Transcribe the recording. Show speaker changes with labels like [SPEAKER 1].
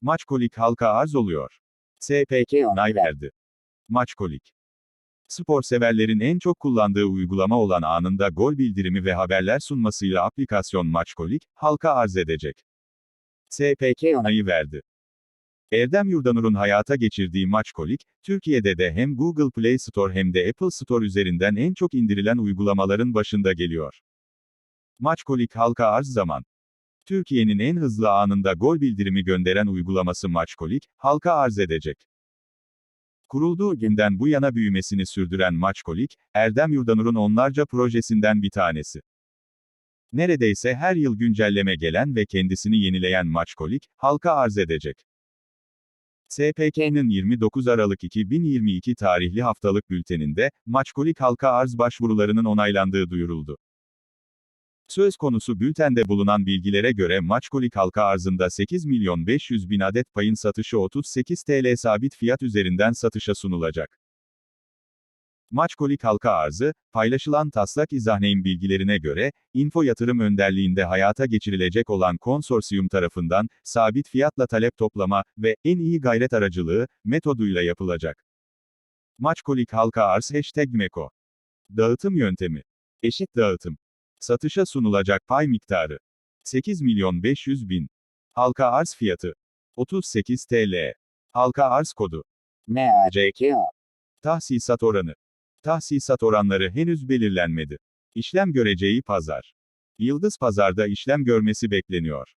[SPEAKER 1] Maçkolik halka arz oluyor. SPK onay verdi. Maçkolik. Spor severlerin en çok kullandığı uygulama olan anında gol bildirimi ve haberler sunmasıyla aplikasyon Maçkolik, halka arz edecek. SPK onayı verdi. Erdem Yurdanur'un hayata geçirdiği Maçkolik, Türkiye'de de hem Google Play Store hem de Apple Store üzerinden en çok indirilen uygulamaların başında geliyor. Maçkolik halka arz zaman. Türkiye'nin en hızlı anında gol bildirimi gönderen uygulaması Maçkolik, halka arz edecek. Kurulduğu günden bu yana büyümesini sürdüren Maçkolik, Erdem Yurdanur'un onlarca projesinden bir tanesi. Neredeyse her yıl güncelleme gelen ve kendisini yenileyen Maçkolik, halka arz edecek. SPK'nın 29 Aralık 2022 tarihli haftalık bülteninde, Maçkolik halka arz başvurularının onaylandığı duyuruldu. Söz konusu bültende bulunan bilgilere göre Maçkolik halka arzında 8 milyon 500 bin adet payın satışı 38 TL sabit fiyat üzerinden satışa sunulacak. Maçkolik halka arzı, paylaşılan taslak izahneyin bilgilerine göre, Info Yatırım önderliğinde hayata geçirilecek olan konsorsiyum tarafından, sabit fiyatla talep toplama ve en iyi gayret aracılığı metoduyla yapılacak. Maçkolik halka arz hashtag Meko. Dağıtım yöntemi. Eşit dağıtım. Satışa sunulacak pay miktarı. 8 milyon 500 bin. Halka arz fiyatı. 38 TL. Halka arz kodu. MACKA. Tahsisat oranı. Tahsisat oranları henüz belirlenmedi. İşlem göreceği pazar. Yıldız Pazar'da işlem görmesi bekleniyor.